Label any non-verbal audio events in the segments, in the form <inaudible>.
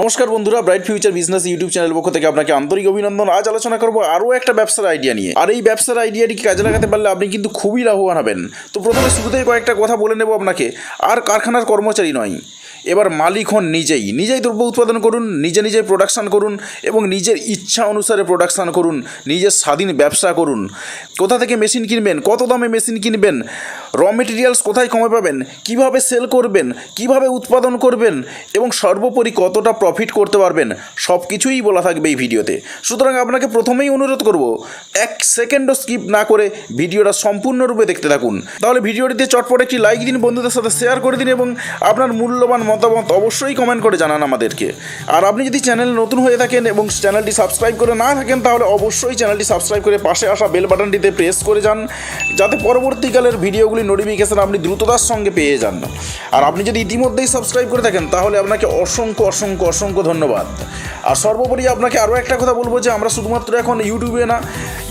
নমস্কার বন্ধুরা bright future business YouTube channel পক্ষ থেকে আপনাকে আন্তরিক অভিনন্দন। আজ আলোচনা করব আরও একটা ব্যবসার আইডিয়া নিয়ে। আর এই ব্যবসার আইডিয়াটিকে কাজে লাগাতে পারলে আপনি কিন্তু খুবই লাভবান হবেন। তো প্রথমে শুরুতেই কয়েকটা কথা বলে নেব আপনাকে। আর কারখানার কর্মচারী নয়। এবার মালিক হন নিজেই। নিজেই দ্রব্য উৎপাদন করুন, নিজে নিজে প্রোডাকশান করুন এবং নিজের ইচ্ছা অনুসারে প্রোডাকশান করুন, নিজের স্বাধীন ব্যবসা করুন। কোথা থেকে মেশিন কিনবেন, কত দামে মেশিন কিনবেন র মেটেরিয়ালস কোথায় কমে পাবেন, কীভাবে সেল করবেন, কীভাবে উৎপাদন করবেন এবং সর্বোপরি কতটা প্রফিট করতে পারবেন সব কিছুই বলা থাকবে এই ভিডিওতে। সুতরাং আপনাকে প্রথমেই অনুরোধ করব, এক সেকেন্ডও স্কিপ না করে ভিডিওটা সম্পূর্ণরূপে দেখতে থাকুন। তাহলে ভিডিওটিতে চটপট একটি লাইক দিন, বন্ধুদের সাথে শেয়ার করে দিন এবং আপনার মূল্যবান মতামত অবশ্যই কমেন্ট করে জানান আমাদেরকে। আর আপনি যদি চ্যানেল নতুন হয়ে থাকেন এবং চ্যানেলটি সাবস্ক্রাইব করে না থাকেন, তাহলে অবশ্যই চ্যানেলটি সাবস্ক্রাইব করে পাশে আসা বেল বাটনটিতে প্রেস করে যান, যাতে পরবর্তীকালের ভিডিওগুলি নোটিফিকেশন আপনি দ্রুততার সঙ্গে পেয়ে যান। আর আপনি যদি ইতিমধ্যেই সাবস্ক্রাইব করে থাকেন, তাহলে আপনাকে অসংখ্য অসংখ্য অসংখ্য ধন্যবাদ। আর সর্বোপরি আপনাকে আরও একটা কথা বলব যে, আমরা শুধুমাত্র এখন ইউটিউবে না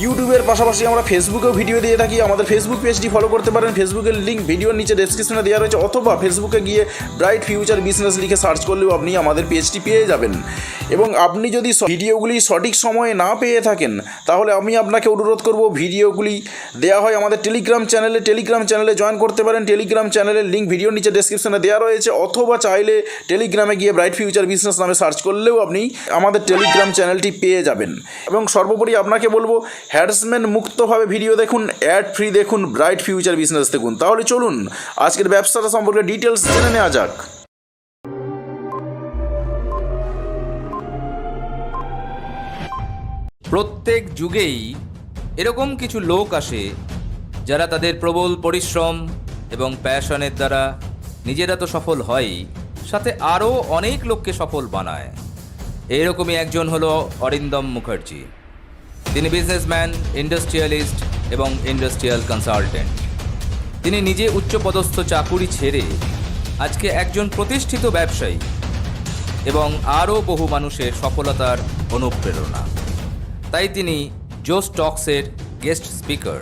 ইউটিউবের পাশাপাশি আমরা ফেসবুকেও ভিডিও দিয়ে থাকি। আমাদের ফেসবুক পেজটি ফলো করতে পারেন। ফেসবুকের লিঙ্ক ভিডিওর নিচে ডেসক্রিপশনে দেওয়া রয়েছে, অথবা ফেসবুকে গিয়ে ব্রাইট ফিউচার বিজনেস লিখে সার্চ করলেও আপনি আমাদের পেজটি পেয়ে যাবেন। এবং আপনি যদি ভিডিওগুলি সঠিক সময়ে না পেয়ে থাকেন, তাহলে আমি আপনাকে অনুরোধ করব ভিডিওগুলি দেওয়া হয় আমাদের টেলিগ্রাম চ্যানেলে টেলিগ্রাম চ্যানেলে জয়েন করতে পারেন। টেলিগ্রাম চ্যানেলের লিঙ্ক ভিডিওর নিচে ডেসক্রিপশনে দেওয়া রয়েছে। অথবা চাইলে টেলিগ্রামে গিয়ে ব্রাইট ফিউচার বিজনেস নামে সার্চ করলেও আপনি আমাদের টেলিগ্রাম চ্যানেলটি পেয়ে যাবেন। এবং সর্বোপরি আপনাকে বলব হ্যারাসমেন্ট মুক্তভাবে ভিডিও দেখুন অ্যাড ফ্রি দেখুন ব্রাইট ফিউচার বিজনেস দেখুন। তাহলে চলুন, আজকের ব্যবসাটা সম্পর্কে ডিটেলস জেনে নেওয়া যাক। প্রত্যেক যুগেই এরকম কিছু লোক আসে যারা তাদের প্রবল পরিশ্রম এবং প্যাশনের দ্বারা নিজেরা তো সফল হয়ই সাথে আরও অনেক লোককে সফল বানায়। এরকমই একজন হলো অরিন্দম মুখার্জি। তিনি বিজনেসম্যান ইন্ডাস্ট্রিয়ালিস্ট এবং ইন্ডাস্ট্রিয়াল কনসালটেন্ট তিনি নিজে উচ্চপদস্থ চাকুরি ছেড়ে আজকে একজন প্রতিষ্ঠিত ব্যবসায়ী এবং আরও বহু মানুষের সফলতার অনুপ্রেরণা। তাই তিনি জোস টক্সের গেস্ট স্পিকার।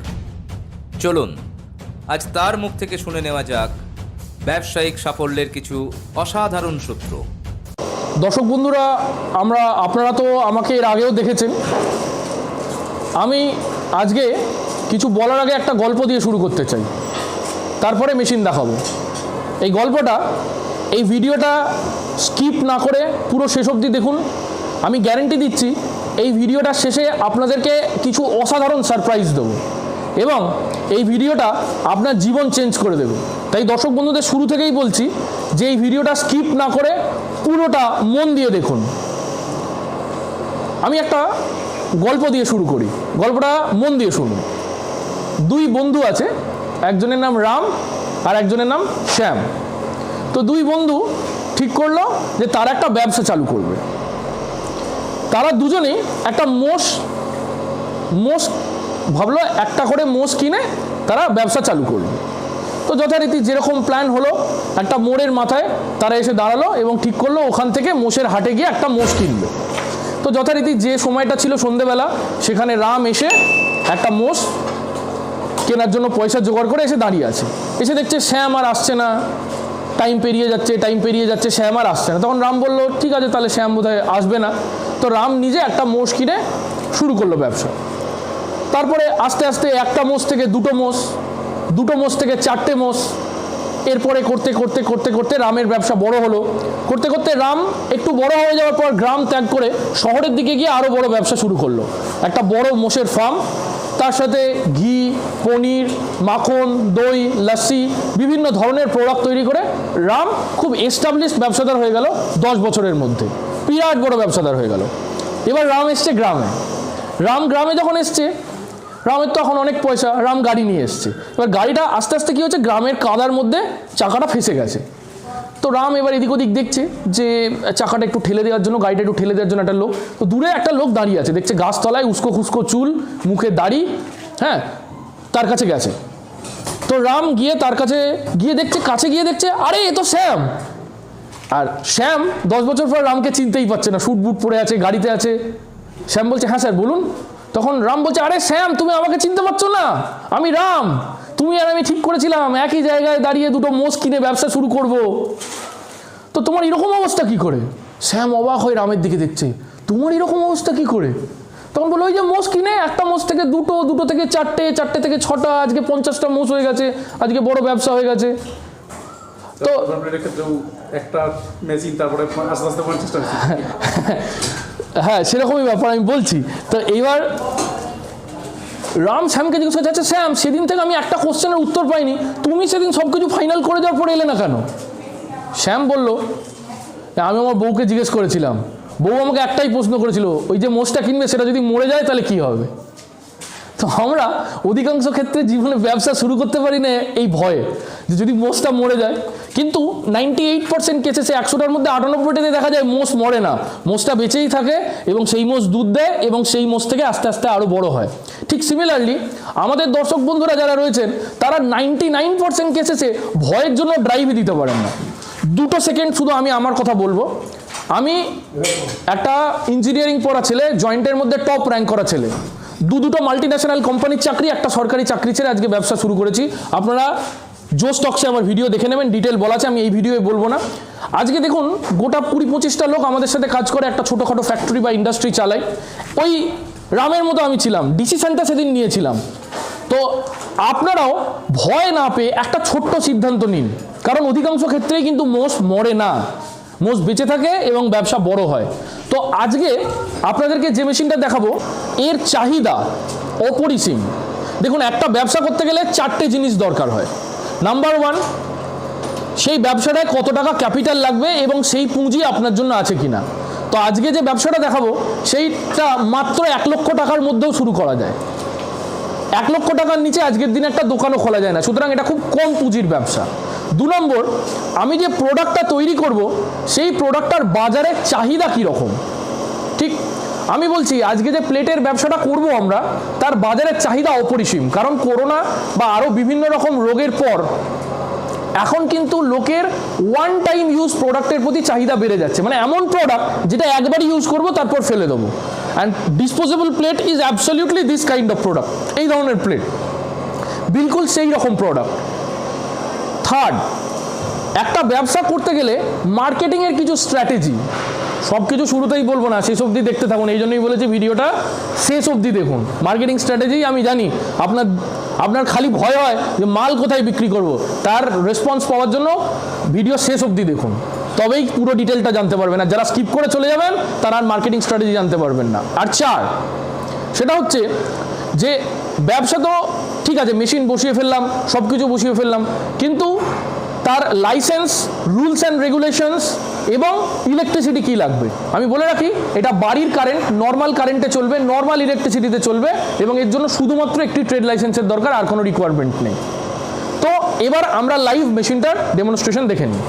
চলুন, আজ তার মুখ থেকে শুনে নেওয়া যাক ব্যবসায়িক সাফল্যের কিছু অসাধারণ সূত্র। দর্শক বন্ধুরা, আমরা, আপনারা তো আমাকে এর আগেও দেখেছেন। আমি আজকে কিছু বলার আগে একটা গল্প দিয়ে শুরু করতে চাই। তারপরে মেশিন দেখাবো। এই গল্পটা, এই ভিডিওটা স্কিপ না করে পুরো শেষ অবধি দেখুন। আমি গ্যারেন্টি দিচ্ছি এই ভিডিওটা শেষে আপনাদেরকে কিছু অসাধারণ সারপ্রাইজ দেবো। এবং এই ভিডিওটা আপনার জীবন চেঞ্জ করে দেবে। তাই দর্শক বন্ধুদের শুরু থেকেই বলছি যে এই ভিডিওটা স্কিপ না করে পুরোটা মন দিয়ে দেখুন। আমি একটা গল্প দিয়ে শুরু করি। গল্পটা মন দিয়ে শুনুন। দুই বন্ধু আছে, একজনের নাম রাম আর একজনের নাম শ্যাম। তো দুই বন্ধু ঠিক করল যে তারা একটা ব্যবসা চালু করবে। তারা দুজনেই একটা মোষ মোষ ভাবলো একটা করে মোষ কিনে তারা ব্যবসা চালু করবে তো যথারীতি যেরকম প্ল্যান হলো, একটা মোড়ের মাথায় তারা এসে দাঁড়াল এবং ঠিক করল, ওখান থেকে মোষের হাটে গিয়ে একটা মোষ কিনবে তো যথারীতি যে সময়টা ছিল সন্ধেবেলা, সেখানে রাম এসে একটা মোষ কেনার জন্য পয়সা জোগাড় করে এসে দাঁড়িয়ে আছে। এসে দেখছে শ্যাম আর আসছে না। টাইম পেরিয়ে যাচ্ছে টাইম পেরিয়ে যাচ্ছে, শ্যাম আর আসছে না। তখন রাম বলল, ঠিক আছে, তাহলে শ্যাম বোধহয় আসবে না। তো রাম নিজে একটা মোষ কিনে শুরু করল ব্যবসা। তারপরে আস্তে আস্তে একটা মোষ থেকে দুটো মোষ দুটো মোষ থেকে চারটে মোষ, এরপরে করতে করতে করতে করতে রামের ব্যবসা বড় হলো। করতে করতে রাম একটু বড় হয়ে যাওয়ার পর গ্রাম ত্যাগ করে শহরের দিকে গিয়ে আরও বড় ব্যবসা শুরু করল। একটা বড় মোষের ফার্ম তার সাথে ঘি, পনির, মাখন, দই, লস্যি, বিভিন্ন ধরনের প্রোডাক্ট তৈরি করে রাম খুব এস্টাবলিশ ব্যবসাদার হয়ে গেল দশ বছরের মধ্যে। বিরাট বড় ব্যবসাদার হয়ে গেল। এবার রাম এসছে গ্রামে। রাম গ্রামে যখন এসছে, রামের তো এখন অনেক পয়সা, রাম গাড়ি নিয়ে এসছে। এবার গাড়িটা আস্তে আস্তে কী হচ্ছে গ্রামের কাদার মধ্যে চাকাটা ফেসে গেছে। তো রাম এবার এদিক ওদিক দেখছে যে, চাকাটা একটু ঠেলে দেওয়ার জন্য, গাড়িটা একটু ঠেলে দেওয়ার জন্য একটা লোক। তো দূরে একটা লোক দাঁড়িয়ে আছে, দেখছে গাছতলায় উস্কো খুস্কো চুল, মুখে দাড়ি হ্যাঁ তার কাছে গেছে। তো রাম গিয়ে তার কাছে, গিয়ে দেখছে, কাছে গিয়ে দেখছে, আরে, এ তো শ্যাম। আর শ্যাম দশ বছর পর রামকে চিনতেই পারছে না শুট বুট পরে আছে, গাড়িতে আছে। শ্যাম বলছে হ্যাঁ স্যার, বলুন। তখন রাম বলছে, আরে, শ্যাম, তুমি আমাকে চিনতে পারছ না। আমি রাম। তুমি আর আমি ঠিক করেছিলাম। একই জায়গায় দাঁড়িয়ে দুটো মোষ কিনে ব্যবসা শুরু করব। তো তোমার এরকম অবস্থা কি করে? শ্যাম অবাক হয়ে রামের দিকে দেখছে। তোমার এরকম অবস্থা কি করে? তখন বলল ওই যে মোষ কিনে একটা মোষ থেকে দুটো দুটো থেকে চারটে চারটে থেকে ছটা আজকে পঞ্চাশটা মোষ হয়ে গেছে আজকে বড় ব্যবসা হয়ে গেছে। তো একটা মেশিন তারপরে আস্তে আস্তে পঞ্চাশটা <laughs> হ্যাঁ সেরকমই ব্যাপার আমি বলছি। তো এইবার রাম শ্যামকে জিজ্ঞেস করছে আচ্ছা শ্যাম সেদিন থেকে আমি একটা কোশ্চেনের উত্তর পাইনি। তুমি সেদিন সব কিছু ফাইনাল করে দেওয়ার পরে এলে না কেন? শ্যাম বলল আমি আমার বউকে জিজ্ঞেস করেছিলাম। বউ আমাকে একটাই প্রশ্ন করেছিল, ওই যে মোষটা কিনবে, সেটা যদি মরে যায়, তাহলে কি হবে? তো আমরা অধিকাংশ ক্ষেত্রে জীবনে ব্যবসা শুরু করতে পারি না এই ভয়ে, যে যদি মোষটা মরে যায়। কিন্তু নাইনটি এইট পার্সেন্ট কেসেসে একশোটার মধ্যে আটানব্বইটাতে দেখা যায় মোষ মরে না। মোষটা বেঁচেই থাকে এবং সেই মোষ দুধ দেয় এবং সেই মোষ থেকে আস্তে আস্তে আরও বড় হয়। ঠিক সিমিলারলি আমাদের দর্শক বন্ধুরা যারা রয়েছেন, তারা নাইনটি নাইন পার্সেন্ট কেসেসে ভয়ের জন্য ড্রাইভই দিতে পারেন না। দুটো সেকেন্ড শুধু আমি আমার কথা বলব। আমি একটা ইঞ্জিনিয়ারিং পড়া ছেলে জয়েন্টের মধ্যে টপ র্যাঙ্ক করা ছেলে। দু দুটো মাল্টি ন্যাশনাল কোম্পানির চাকরি, একটা সরকারি চাকরি ছেড়ে আজকে ব্যবসা শুরু করেছি। আপনারা জো স্টকসে আমার ভিডিও দেখে নেবেন ডিটেল বলা আছে, আমি এই ভিডিওয়ে বলব না। আজকে দেখুন, গোটা কুড়ি পঁচিশটা লোক আমাদের সাথে কাজ করে, একটা ছোটোখাটো ফ্যাক্টরি বা ইন্ডাস্ট্রি চালায়। ওই রামের মতো আমি ছিলাম ডিসিশনটা সেদিন নিয়েছিলাম। তো আপনারাও ভয় না পেয়ে একটা ছোট্ট সিদ্ধান্ত নিন। কারণ অধিকাংশ ক্ষেত্রেই কিন্তু মোষ মরে না। মোষ বেঁচে থাকে এবং ব্যবসা বড় হয়। তো আজকে আপনাদেরকে যে মেশিনটা দেখাবো, এর চাহিদা অপরিসীম। দেখুন, একটা ব্যবসা করতে গেলে চারটে জিনিস দরকার হয়। নাম্বার ওয়ান সেই ব্যবসাটায় কত টাকা ক্যাপিটাল লাগবে এবং সেই পুঁজি আপনার জন্য আছে কিনা। তো আজকে যে ব্যবসাটা দেখাবো, সেইটা মাত্র এক লক্ষ টাকার মধ্যেও শুরু করা যায়। এক লক্ষ টাকার নিচে আজকের দিনে একটা দোকানও খোলা যায় না। সুতরাং এটা খুব কম পুঁজির ব্যবসা। দু নম্বর, আমি যে প্রোডাক্টটা তৈরি করব, সেই প্রোডাক্টটার বাজারে চাহিদা কী রকম? ঠিক, আমি বলছি, আজকে যে প্লেটের ব্যবসাটা করব আমরা, তার বাজারের চাহিদা অপরিসীম। কারণ করোনা বা আরও বিভিন্ন রকম রোগের পর, এখন কিন্তু লোকের ওয়ান টাইম ইউজ প্রোডাক্টের প্রতি চাহিদা বেড়ে যাচ্ছে। মানে এমন প্রোডাক্ট যেটা একবারই ইউজ করব, তারপর ফেলে দেবো। And disposable plate is absolutely this kind of product এই ধরনের প্লেট বিলকুল সেই রকম প্রোডাক্ট থার্ড একটা ব্যবসা করতে গেলে মার্কেটিংয়ের কিছু স্ট্র্যাটেজি সব কিছু শুরুতেই বলব না, শেষ অবধি দেখতে থাকুন। এই জন্যই বলেছি ভিডিওটা শেষ অবধি দেখুন। মার্কেটিং স্ট্র্যাটেজি আমি জানি আপনার আপনার খালি ভয় হয় যে মাল কোথায় বিক্রি করব। তার রেসপন্স পাওয়ার জন্য ভিডিও শেষ অবধি দেখুন। তবেই পুরো ডিটেলটা জানতে পারবেন। আর যারা স্কিপ করে চলে যাবেন, তারা আর মার্কেটিং স্ট্র্যাটেজি জানতে পারবেন না। আর চার, সেটা হচ্ছে যে ব্যবসা তো ঠিক আছে মেশিন বসিয়ে ফেললাম সব কিছু বসিয়ে ফেললাম, কিন্তু তার লাইসেন্স রুলস অ্যান্ড রেগুলেশনস এবং ইলেকট্রিসিটি কী লাগবে? আমি বলে রাখি, এটা বাড়ির কারেন্ট নর্মাল কারেন্টে চলবে নর্মাল ইলেকট্রিসিটিতে চলবে এবং এর জন্য শুধুমাত্র একটি ট্রেড লাইসেন্সের দরকার, আর কোনো রিকোয়ারমেন্ট নেই। তো এবার আমরা লাইভ মেশিনটার ডেমনস্ট্রেশন দেখে নিই।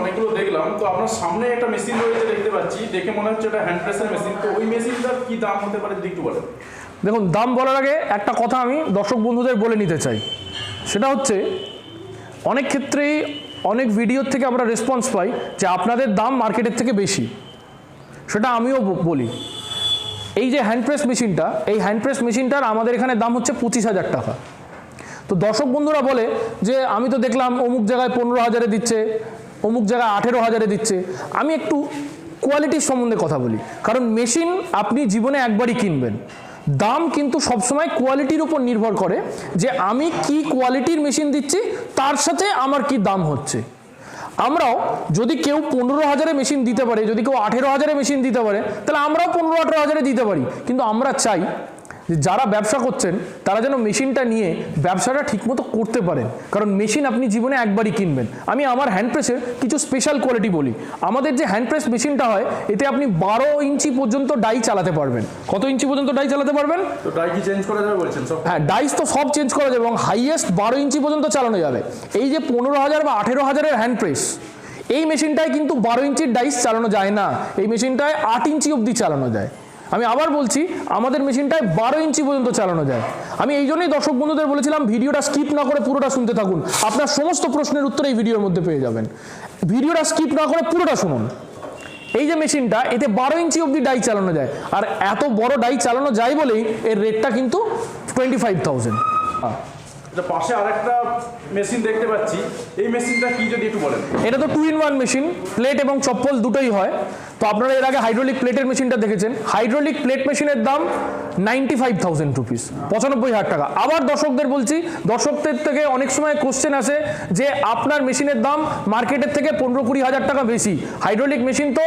অনেকগুলো দেখলাম, তো আপনার সামনে একটা মেশিন রয়েছে দেখতে পাচ্ছি, দেখে মনে হচ্ছে এটা হ্যান্ড প্রেসের মেশিন তো ওই মেশিনটার কি দাম হতে পারে একটু বলেন? দেখুন, দাম বলার আগে একটা কথা আমি দর্শক বন্ধুদের বলে নিতে চাই। সেটা হচ্ছে, অনেক ক্ষেত্রেই অনেক ভিডিওর থেকে আমরা রেসপন্স পাই যে আপনাদের দাম মার্কেটের থেকে বেশি। সেটা আমিও বলি। এই যে হ্যান্ড প্রেস মেশিনটা এই হ্যান্ড প্রেস মেশিনটার আমাদের এখানে দাম হচ্ছে পঁচিশ হাজার টাকা। তো দর্শক বন্ধুরা বলে যে, আমি তো দেখলাম অমুক জায়গায় পনেরো হাজারে দিচ্ছে অমুক জায়গায় আঠেরো হাজারে দিচ্ছে। আমি একটু কোয়ালিটির সম্বন্ধে কথা বলি। কারণ মেশিন আপনি জীবনে একবারই কিনবেন। দাম কিন্তু সবসময় কোয়ালিটির উপর নির্ভর করে যে আমি কি কোয়ালিটির মেশিন দিচ্ছি, তার সাথে আমার কি দাম হচ্ছে। আমরাও যদি কেউ পনেরো হাজারে মেশিন দিতে পারে, যদি কেউ আঠেরো হাজারে মেশিন দিতে পারে, তাহলে আমরাও পনেরো আঠেরো হাজারে দিতে পারি। কিন্তু আমরা চাই যে যারা ব্যবসা করছেন তারা যেন মেশিনটা নিয়ে ব্যবসাটা ঠিকমতো করতে পারেন। কারণ মেশিন আপনি জীবনে একবারই কিনবেন। আমি আমার হ্যান্ড প্রেসের কিছু স্পেশাল কোয়ালিটি বলি। আমাদের যে হ্যান্ড প্রেস মেশিনটা হয় এতে আপনি বারো ইঞ্চি পর্যন্ত ডাই চালাতে পারবেন। কত ইঞ্চি পর্যন্ত ডাই চালাতে পারবেন? তো ডাই কি চেঞ্জ করা যাবে বলছেন? সব হ্যাঁ ডাইস তো সব চেঞ্জ করা যাবে এবং হাইয়েস্ট বারো ইঞ্চি পর্যন্ত চালানো যাবে। এই যে পনেরো হাজার বা আঠেরো হাজারের হ্যান্ড প্রেস এই মেশিনটায় কিন্তু বারো ইঞ্চির ডাইস চালানো যায় না। এই মেশিনটায় আট ইঞ্চি অবধি চালানো যায়। আমি আবার বলছি আমাদের মেশিনটায় বারো ইঞ্চি পর্যন্ত চালানো যায়। আমি এই জন্যই দর্শক বন্ধুদের বলেছিলাম ভিডিওটা স্কিপ না করে পুরোটা শুনতে থাকুন। আপনার সমস্ত প্রশ্নের উত্তর এই ভিডিওর মধ্যে পেয়ে যাবেন। ভিডিওটা স্কিপ না করে পুরোটা শুনুন। এই যে মেশিনটা এতে বারো ইঞ্চি অবধি ডাই চালানো যায়। আর এত বড় ডাই চালানো যায় বলেই এর রেটটা কিন্তু টোয়েন্টি ফাইভ থাউজেন্ড পাশে আরেকটা মেশিন দেখতে পাচ্ছি। এই মেশিনটা কি যদি একটু বলেন? এটা তো two in one machine plate এবং চপ্পল দুটোই হয়। তো আপনারা এর আগে হাইড্রোলিক প্লেটের মেশিনটা দেখেছেন। হাইড্রোলিক প্লেট মেশিনের দাম নাইনটি ফাইভ থাউজেন্ড রুপিস পঁচানব্বই হাজার টাকা। আবার দর্শকদের বলছি, দর্শকদের থেকে অনেক সময় কোশ্চেন আসে যে আপনার মেশিনের দাম মার্কেটের থেকে পনেরো কুড়ি হাজার টাকা বেশি। হাইড্রোলিক মেশিন তো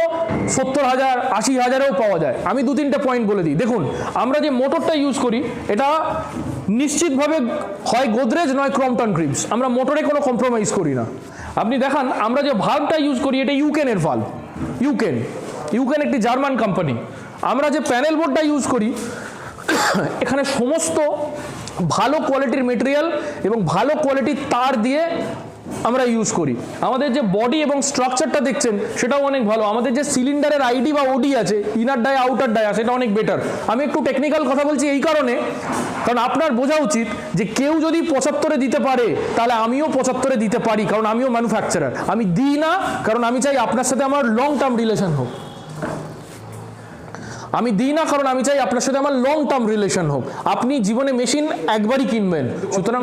সত্তর হাজার, আশি হাজারেও পাওয়া যায়। আমি দু তিনটে পয়েন্ট বলে দিই। দেখুন, আমরা যে মোটরটা ইউজ করি, এটা নিশ্চিতভাবে হয় গোদরেজ নয় ক্রমটন ক্রিপস আমরা মোটরে কোনো কম্প্রোমাইজ করি না। আপনি দেখান, আমরা যে ভাল্বটা ইউজ করি, এটা ইউকেনের ভাল্ব ইউকেন ইউকেন একটি জার্মান কোম্পানি আমরা যে প্যানেল বোর্ডটা ইউজ করি, এখানে সমস্ত ভালো কোয়ালিটির মেটেরিয়াল এবং ভালো কোয়ালিটির তার দিয়ে আমরা ইউজ করি। আমাদের যে বডি এবং স্ট্রাকচারটা দেখছেন, সেটাও অনেক ভালো। আমাদের যে সিলিন্ডারের আইডি বা ওডি আছে ইনার ডায় আউটার ডায় সেটা অনেক বেটার আমি একটু টেকনিক্যাল কথা বলছি এই কারণে, কারণ আপনার বোঝা উচিত যে কেউ যদি পঁচাত্তরে দিতে পারে, তাহলে আমিও পঁচাত্তরে দিতে পারি, কারণ আমিও ম্যানুফ্যাকচারার আমি দিই না, কারণ আমি চাই আপনার সাথে আমার লং টার্ম রিলেশন হোক। আমি দিই না কারণ আমি চাই আপনার সাথে আমার লং টার্ম রিলেশন হোক। আপনি জীবনে মেশিন একবারই কিনবেন। সুতরাং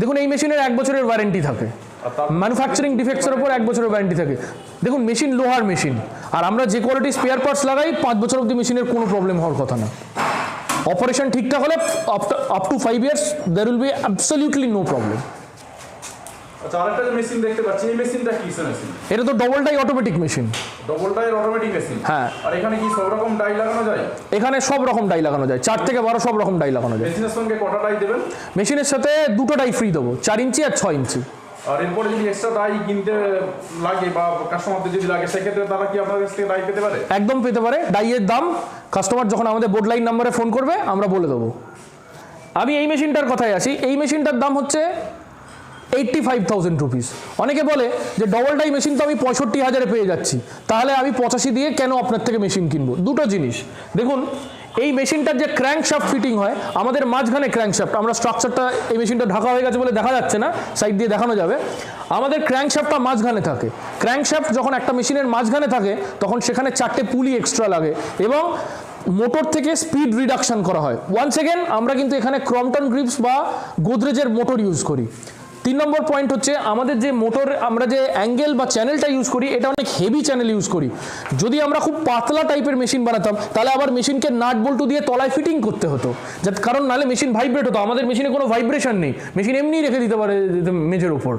দেখুন এই মেশিনের এক বছরের ওয়ারেন্টি থাকে। ম্যানুফ্যাকচারিং ডিফেক্টসের উপর এক বছরের ওয়ারেন্টি থাকে। দেখুন মেশিন লোহার মেশিন আর আমরা যে কোয়ালিটি স্পেয়ার পার্টস লাগাই পাঁচ বছর অবধি মেশিনের কোনো প্রবলেম হওয়ার কথা না। অপারেশন ঠিকঠাক হলে up to five years there will be absolutely no problem আচ্ছা আরেকটা যে মেশিন দেখতে পাচ্ছি এই মেশিনটা কিসের মেশিন এটা তো double die automatic machine double ডাইয়ের অটোমেটিক মেশিন হ্যাঁ। আর এখানে কি সব রকম ডাই লাগানো যায়? এখানে সব রকম ডাই লাগানো যায়। চার থেকে বারো সব রকম ডাই লাগানো যায়। মেশিনের সঙ্গে কটা ডাই দেবেন? মেশিনের সাথে দুটো ডাই ফ্রি দেবো চার ইঞ্চি আর ছয় ইঞ্চি। আর এরপরে যদি এক্সট্রা ডাই কিনতে লাগে বা কাস্টমারদের যদি লাগে সেক্ষেত্রে তারা কি আপনার কাছ থেকে ডাই পেতে পারে? একদম পেতে পারে। ডাইয়ের দাম কাস্টমার যখন আমাদের বোর্ড লাইন নাম্বারে ফোন করবে আমরা বলে দেবো। আমি এই মেশিনটার কথায় আসি এই মেশিনটার দাম হচ্ছে এইট্টি ফাইভ থাউজেন্ড রুপিস অনেকে বলে যে ডবল ডাই মেশিন তো আমি পঁয়ষট্টি হাজারে পেয়ে যাচ্ছি। তাহলে আমি পঁচাশি দিয়ে কেন আপনার থেকে মেশিন কিনবো? দুটো জিনিস। দেখুন, এই মেশিনটার যে ক্র্যাঙ্ক শাফট ফিটিং হয়, আমাদের মাঝখানে ক্র্যাঙ্ক শাফট আমরা স্ট্রাকচারটা এই মেশিনটা ঢাকা হয়ে গেছে বলে দেখা যাচ্ছে না সাইড দিয়ে দেখানো যাবে। আমাদের ক্র্যাঙ্ক শাফটটা মাঝখানে থাকে। ক্র্যাঙ্ক শাফট যখন একটা মেশিনের মাঝখানে থাকে, তখন সেখানে চারটে পুলি এক্সট্রা লাগে এবং মোটর থেকে স্পিড রিডাকশন করা হয়। ওয়ান সেকেন্ড আমরা কিন্তু এখানে ক্রমটন গ্রিপস বা গোদরেজের মোটর ইউজ করি। তিন নম্বর পয়েন্ট হচ্ছে, আমাদের যে মোটর আমরা যে অ্যাঙ্গেল বা চ্যানেলটা ইউজ করি, এটা অনেক হেভি চ্যানেল ইউজ করি। যদি আমরা খুব পাতলা টাইপের মেশিন বানাতাম, তাহলে আবার মেশিনকে নাট বল্টু দিয়ে তলায় ফিটিং করতে হতো। যাতে, কারণ নাহলে মেশিন ভাইব্রেট হতো, আমাদের মেশিনে কোনো ভাইব্রেশন নেই। মেশিন এমনিই রেখে দিতে পারে মেজের ওপর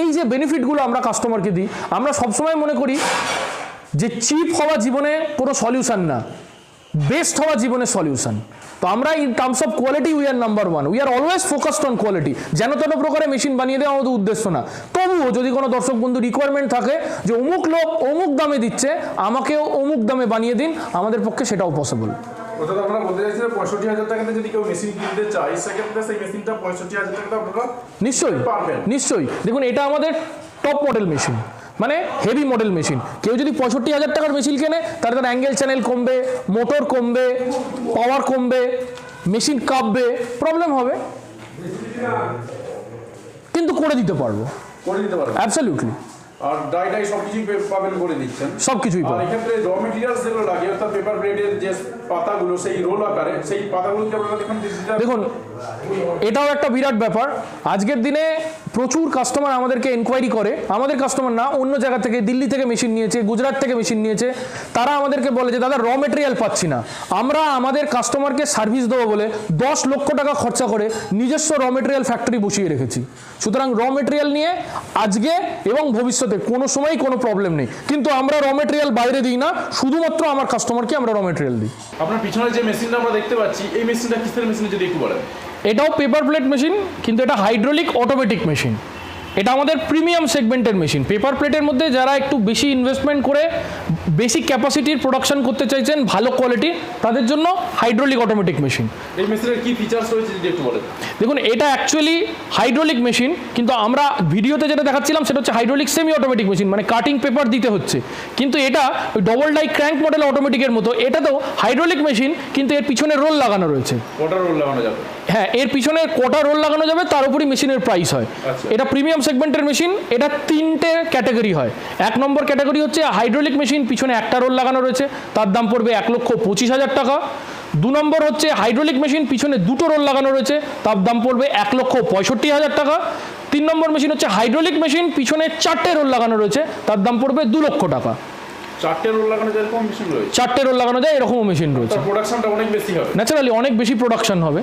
এই যে বেনিফিটগুলো আমরা কাস্টমারকে দিই, আমরা সবসময় মনে করি যে চিপ হওয়া জীবনে কোনো সলিউশন না। বেস্ট হওয়া জীবনের সলিউশন তো আমরা in terms of quality we are number one we are always focused on quality যেন তেন প্রকারে মেশিন বানিয়ে দেওয়া আমাদের উদ্দেশ্য না। তবুও যদি কোনো দর্শক বন্ধু রিকোয়ারমেন্ট থাকে যে অমুক লোক অমুক দামে দিচ্ছে আমাকেও অমুক দামে বানিয়ে দিন আমাদের পক্ষে সেটাও পসিবল অর্থাৎ আপনারা বলতে চাইছেন পঁয়ষট্টি হাজার টাকাতে যদি কেউ মেশিন কিনতে চায় সেক্ষেত্রে সেই মেশিনটা পঁয়ষট্টি হাজার টাকাতে আপনারা নিশ্চয়ই নিশ্চয়ই। দেখুন এটা আমাদের টপ মডেল মেশিন মানে হেভি মডেল মেশিন কেউ যদি পঁয়ষট্টি হাজার টাকার মেশিন কেনে তাহলে তার অ্যাঙ্গেল চ্যানেল কমবে মোটর কমবে পাওয়ার কমবে মেশিন কাঁপবে প্রবলেম হবে। কিন্তু করে দিতে পারব। করে দিতে অ্যাবসলিউটলি আর ডাই ডাই পাবেন করে দিচ্ছেন। র মেটেরিয়ালস যেগুলো লাগে অর্থাৎ পেপার ব্লেডের যে পাতাগুলো সেই রোল আকারে সেই পাতাগুলোকে আপনারা দেখুন দেখুন এটাও একটা বিরাট ব্যাপার। আজকের দিনে প্রচুর কাস্টমার আমাদেরকে এনকোয়ারি করে। আমাদের কাস্টমার না, অন্য জায়গা থেকে, দিল্লি থেকে মেশিন নিয়েছে, গুজরাট থেকে মেশিন নিয়েছে। তারা আমাদেরকে বলে যে, দাদা র মেটেরিয়াল পাচ্ছি না। আমরা আমাদের কাস্টমারকে সার্ভিস দেবো বলে দশ লক্ষ টাকা খরচা করে নিজস্ব র মেটেরিয়াল ফ্যাক্টরি বসিয়ে রেখেছি। সুতরাং র মেটেরিয়াল নিয়ে আজকে এবং ভবিষ্যতে কোনো সময়ই কোনো প্রবলেম নেই। কিন্তু আমরা র মেটেরিয়াল বাইরে দিই না, শুধুমাত্র আমার কাস্টমারকে আমরা র মেটেরিয়াল দিই। আপনার পিছনে যে মেশিনটা আমরা দেখতে পাচ্ছি, এই মেশিনটা কিসের মেশিন যদি একটু বলেন? এটাও পেপার প্লেট মেশিন কিন্তু এটা হাইড্রোলিক অটোমেটিক মেশিন এটা আমাদের প্রিমিয়াম সেগমেন্টের মেশিন পেপার প্লেটের মধ্যে যারা একটু বেশি ইনভেস্টমেন্ট করে বেশি ক্যাপাসিটির প্রোডাকশন করতে চাইছেন ভালো কোয়ালিটি তাদের জন্য হাইড্রোলিক অটোমেটিক মেশিন এই মেশিনের কি ফিচার্স রয়েছে যদি একটু বলেন? দেখুন এটা অ্যাকচুয়ালি হাইড্রোলিক মেশিন কিন্তু আমরা ভিডিওতে যেটা দেখাচ্ছিলাম সেটা হচ্ছে হাইড্রোলিক সেমি অটোমেটিক মেশিন মানে কাটিং পেপার দিতে হচ্ছে। কিন্তু এটা ওই ডবল ডাই ক্র্যাঙ্ক মডেল অটোমেটিকের মতো এটা তো হাইড্রোলিক মেশিন কিন্তু এর পিছনে রোল লাগানো রয়েছে। ওয়াটার রোল লাগানো যাবে? হ্যাঁ এর পিছনে কটা রোল লাগানো যাবে তার উপরই মেশিনের প্রাইস হয়। আচ্ছা। এটা প্রিমিয়াম সেগমেন্টের মেশিন এটা তিনটে ক্যাটাগরি হয়। এক নম্বর ক্যাটাগরি হচ্ছে হাইড্রোলিক মেশিন পিছনে একটা রোল লাগানো রয়েছে তার দাম পড়বে এক লক্ষ পঁচিশ হাজার টাকা। দু নম্বর হচ্ছে হাইড্রোলিক মেশিন পিছনে দুটো রোল লাগানো রয়েছে তার দাম পড়বে এক লক্ষ পঁয়ষট্টি হাজার টাকা। তিন নম্বর মেশিন হচ্ছে হাইড্রোলিক মেশিন পিছনে চারটে রোল লাগানো রয়েছে তার দাম পড়বে দু লক্ষ টাকা। চারটে রোল লাগানো যায় এরকম মেশিন রয়েছে? চারটে রোল লাগানো যায় এরকমও মেশিন রয়েছে। প্রোডাকশনটা অনেক বেশি হবে। ন্যাচারালি অনেক বেশি প্রোডাকশন হবে।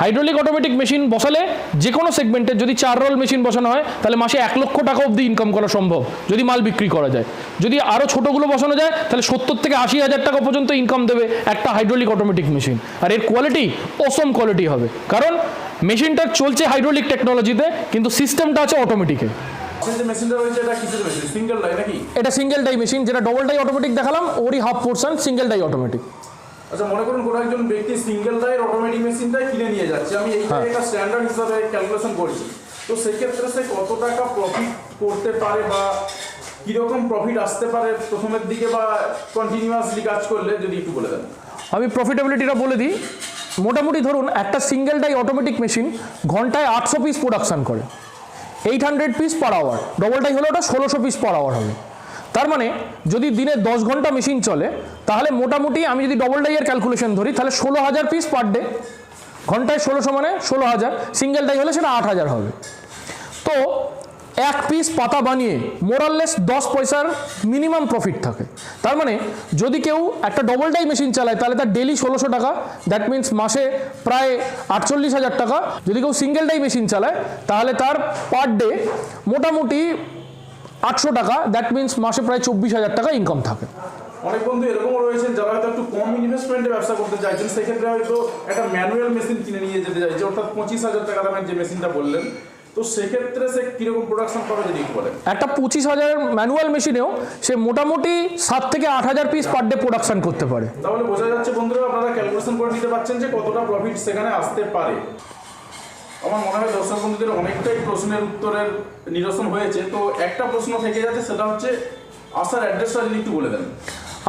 হাইড্রোলিক অটোমেটিক মেশিন বসালে যে কোনো সেগমেন্টে যদি চার রোল মেশিন বসানো হয় তাহলে মাসে এক লক্ষ টাকা অবধি ইনকাম করা সম্ভব যদি মাল বিক্রি করা যায়। যদি আরও ছোটোগুলো বসানো যায় তাহলে সত্তর থেকে আশি হাজার টাকা পর্যন্ত ইনকাম দেবে একটা হাইড্রোলিক অটোমেটিক মেশিন আর এর কোয়ালিটি অসম কোয়ালিটি হবে। কারণ মেশিনটা চলছে হাইড্রোলিক টেকনোলজিতে কিন্তু সিস্টেমটা আছে অটোমেটিকে এটা সিঙ্গেল ডাই মেশিন যেটা ডবল ডাই অটোমেটিক দেখালাম ওরই half portion single die automatic আচ্ছা মনে করুন কোনো একজন ব্যক্তি সিঙ্গেল ডাইয়ের অটোমেটিক মেশিন মেশিনটাই কিনে নিয়ে যাচ্ছে। আমি এইটা হ্যাঁ। একটা স্ট্যান্ডার্ড হিসাবে ক্যালকুলেশন করছি। তো সেক্ষেত্রে সে কত টাকা প্রফিট করতে পারে বা কীরকম প্রফিট আসতে পারে প্রথমের দিকে বা কন্টিনিউয়াসলি কাজ করলে যদি একটু বলে দেন। আমি প্রফিটেবিলিটিটা বলে দিই। মোটামুটি ধরুন একটা সিঙ্গেল ডাই অটোমেটিক মেশিন ঘন্টায় আটশো পিস প্রোডাকশন করে। Eight hundred piece per hour double die হলে ওটা ষোলোশো পিস পার আওয়ার হবে। তার মানে যদি দিনে দশ ঘণ্টা মেশিন চলে, তাহলে মোটামুটি আমি যদি ডবল ডাইয়ের ক্যালকুলেশন ধরি, তাহলে ষোলো হাজার পিস পার ডে ঘন্টায় ষোলোশো মানে ষোলো হাজার সিঙ্গেল ডাই হলে সেটা আট হাজার হবে। তো এক পিস পাতা বানিয়ে মোরাললেস দশ পয়সার মিনিমাম প্রফিট থাকে। তার মানে যদি কেউ একটা ডবল ডাই মেশিন চালায়, তাহলে তার ডেলি ষোলোশো টাকা দ্যাট মিন্স মাসে প্রায় আটচল্লিশ হাজার টাকা। যদি কেউ সিঙ্গেল ডাই মেশিন চালায়, তাহলে তার পার ডে মোটামুটি আটশো টাকা দ্যাট মিন্স মাসে প্রায় চব্বিশ হাজার টাকা ইনকাম থাকে। অনেক বন্ধু এরকমও রয়েছেন যারা হয়তো একটু কম ইনভেস্টমেন্টে ব্যবসা করতে চাইছেন সেক্ষেত্রে হয়তো একটা ম্যানুয়াল মেশিন কিনে নিয়ে যেতে চাইছে অর্থাৎ পঁচিশ হাজার টাকা দামের যে মেশিনটা বললেন। তো সেক্ষেত্রে সে কীরকম প্রোডাকশন পাবে যদি বলেন? একটা পঁচিশ হাজার ম্যানুয়াল মেশিনেও সে মোটামুটি সাত থেকে আট হাজার পিস পার ডে প্রোডাকশন করতে পারে। তাহলে বোঝা যাচ্ছে বন্ধুরা আপনারা ক্যালকুলেশন করে নিতে পারছেন যে কতটা প্রফিট সেখানে আসতে পারে। আমার মনে হয় দর্শক বন্ধুদের অনেকটাই প্রশ্নের উত্তরের নিরসন হয়েছে। তো একটা প্রশ্ন থেকে যাচ্ছে সেটা হচ্ছে আসার অ্যাড্রেসটা যদি একটু বলে দেন।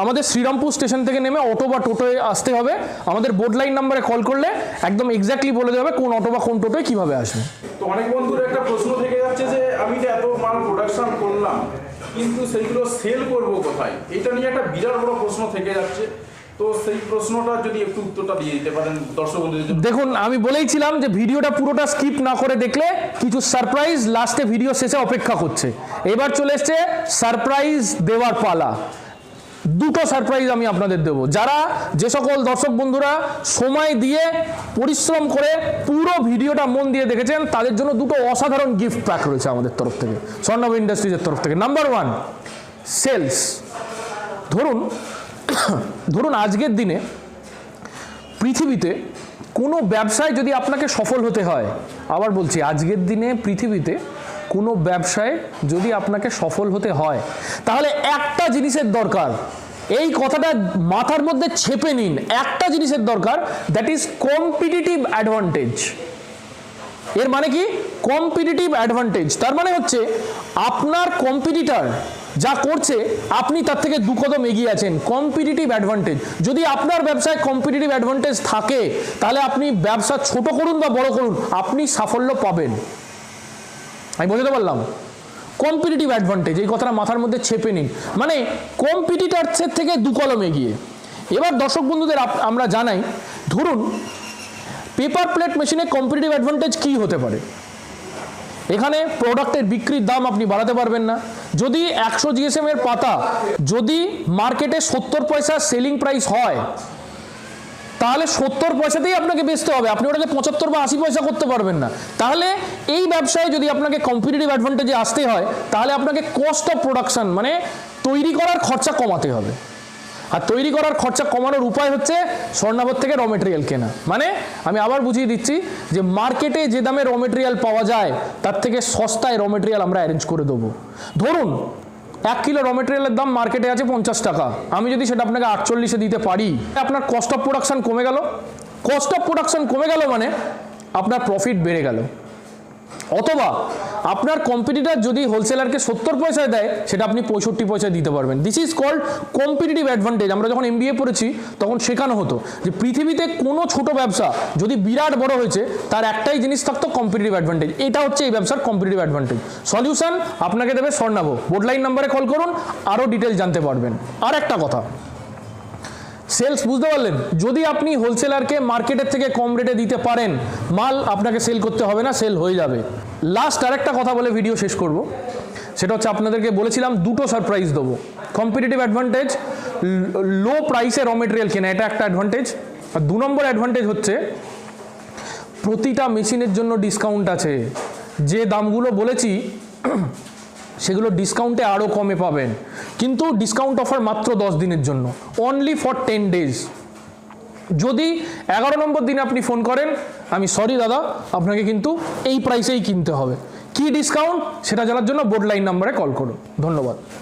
আমাদের শ্রীরামপুর স্টেশন থেকে নেমে অটো বা টোটোয় আসতে হবে। আমাদের বোর্ড লাইন নাম্বারে কল করলে একদম এক্স্যাক্টলি বলে দেবে কোন অটো বা কোন টোটোয় কীভাবে আসবে। তো অনেক বন্ধুর একটা প্রশ্ন থেকে যাচ্ছে যে আমি তো এত মাল প্রোডাকশন করলাম কিন্তু সেইগুলো সেল করব কোথায়? এটা নিয়ে একটা বিরাট বড় প্রশ্ন থেকে যাচ্ছে। তো সেই দেখুন, আমি বলেইছিলাম যে ভিডিওটা পুরোটা স্কিপ না করে দেখলে কিছু সারপ্রাইজ লাস্টে ভিডিও শেষে অপেক্ষা করছে। এবার চলে এসছে সারপ্রাইজ দেওয়ার পালা। দুটো সারপ্রাইজ আমি আপনাদের দেব। যারা যে সকল দর্শক বন্ধুরা সময় দিয়ে পরিশ্রম করে পুরো ভিডিওটা মন দিয়ে দেখেছেন, তাদের জন্য দুটো অসাধারণ গিফট প্যাক রয়েছে আমাদের তরফ থেকে স্বর্ণব ইন্ডাস্ট্রিজের তরফ থেকে। নাম্বার ওয়ান সেলস ধরুন ধরুন আজকের দিনে পৃথিবীতে কোনো ব্যবসায় যদি আপনাকে সফল হতে হয়, আবার বলছি আজকের দিনে পৃথিবীতে কোনো ব্যবসায় যদি আপনাকে সফল হতে হয়, তাহলে একটা জিনিসের দরকার। এই কথাটা মাথার মধ্যে ছেপে নিন। একটা জিনিসের দরকার দ্যাট ইজ কম্পিটিটিভ অ্যাডভান্টেজ এর মানে কি? কম্পিটিটিভ অ্যাডভান্টেজ তার মানে হচ্ছে আপনার কম্পিটিটর যা করছে, আপনি তার থেকে দু কদম এগিয়ে আছেন। কম্পিটিটিভ অ্যাডভান্টেজ যদি আপনার ব্যবসায় কম্পিটিটিভ অ্যাডভান্টেজ থাকে, তাহলে আপনি ব্যবসা ছোট করুন বা বড় করুন, আপনি সাফল্য পাবেন। আমি বোঝাতে পারলাম? কম্পিটিটিভ অ্যাডভান্টেজ এই কথাটা মাথার মধ্যে ছেপে নিন। মানে কম্পিটিটার্সের থেকে দু কলম এগিয়ে। এবার দর্শক বন্ধুদের আমরা জানাই, ধরুন পেপার প্লেট মেশিনে কম্পিটিটিভ অ্যাডভান্টেজ কী হতে পারে? এখানে প্রোডাক্টের বিক্রির দাম আপনি বাড়াতে পারবেন না। যদি একশো জিএসএম এর পাতা, যদি মার্কেটে সত্তর পয়সা সেলিং প্রাইস হয়, তাহলে সত্তর পয়সাতেই আপনাকে বেচতে হবে। আপনি ওটাকে পঁচাত্তর বা আশি পয়সা করতে পারবেন না। তাহলে এই ব্যবসায় যদি আপনাকে কম্পিটিটিভ অ্যাডভান্টেজে আসতে হয়, তাহলে আপনাকে কস্ট অফ প্রোডাকশন মানে তৈরি করার খরচা কমাতে হবে। আর তৈরি করার খরচা কমানোর উপায় হচ্ছে স্বর্ণাবর থেকে র মেটেরিয়াল কেনা। মানে আমি আবার বুঝিয়ে দিচ্ছি যে মার্কেটে যে দামে র মেটেরিয়াল পাওয়া যায়, তার থেকে সস্তায় র মেটেরিয়াল আমরা অ্যারেঞ্জ করে দেবো। ধরুন, এক কিলো র মেটেরিয়ালের দাম মার্কেটে আছে পঞ্চাশ টাকা। আমি যদি সেটা আপনাকে আটচল্লিশে দিতে পারি, আপনার কস্ট অফ প্রোডাকশান কমে গেল। কস্ট অফ প্রোডাকশন কমে গেল মানে আপনার প্রফিট বেড়ে গেল। অথবা আপনার কম্পিটিটার যদি হোলসেলারকে সত্তর পয়সায় দেয়, সেটা আপনি পঁয়ষট্টি পয়সায় দিতে পারবেন। This is called competitive advantage আমরা যখন এম এমবিএ পড়েছি, তখন শেখানো হতো যে পৃথিবীতে কোনো ছোট ব্যবসা যদি বিরাট বড় হয়েছে, তার একটাই জিনিস থাকতো কম্পিটিটিভ অ্যাডভান্টেজ এটা হচ্ছে এই ব্যবসার কম্পিটিটিভ অ্যাডভান্টেজ সলিউশন আপনাকে দেবে স্বর্ণাভ। বোর্ডলাইন নাম্বারে কল করুন আরও ডিটেল জানতে পারবেন। আর একটা কথা। সেলস বুঝতে পারলেন? যদি আপনি হোলসেলারকে মার্কেটের থেকে কম রেটে দিতে পারেন, মাল আপনাকে সেল করতে হবে না, সেল হয়ে যাবে। লাস্ট আরেকটা কথা বলে ভিডিও শেষ করব। সেটা হচ্ছে আপনাদেরকে বলেছিলাম, দুটো সারপ্রাইজ দেবো। কম্পিটিটিভ অ্যাডভান্টেজ লো প্রাইসে র মেটেরিয়াল কেনা, এটা একটা অ্যাডভান্টেজ আর দু নম্বর অ্যাডভান্টেজ হচ্ছে, প্রতিটা মেশিনের জন্য ডিসকাউন্ট আছে। যে দামগুলো বলেছি সেগুলো ডিসকাউন্টে আরও কমে পাবেন। কিন্তু ডিসকাউন্ট অফার মাত্র দশ দিনের জন্য। অনলি ফর টেন ডেজ যদি এগারো নম্বর দিনে আপনি ফোন করেন, আমি সরি দাদা, আপনাকে কিন্তু এই প্রাইসেই কিনতে হবে। কি ডিসকাউন্ট সেটা জানার জন্য বোর্ড লাইন নাম্বারে কল করুন। ধন্যবাদ।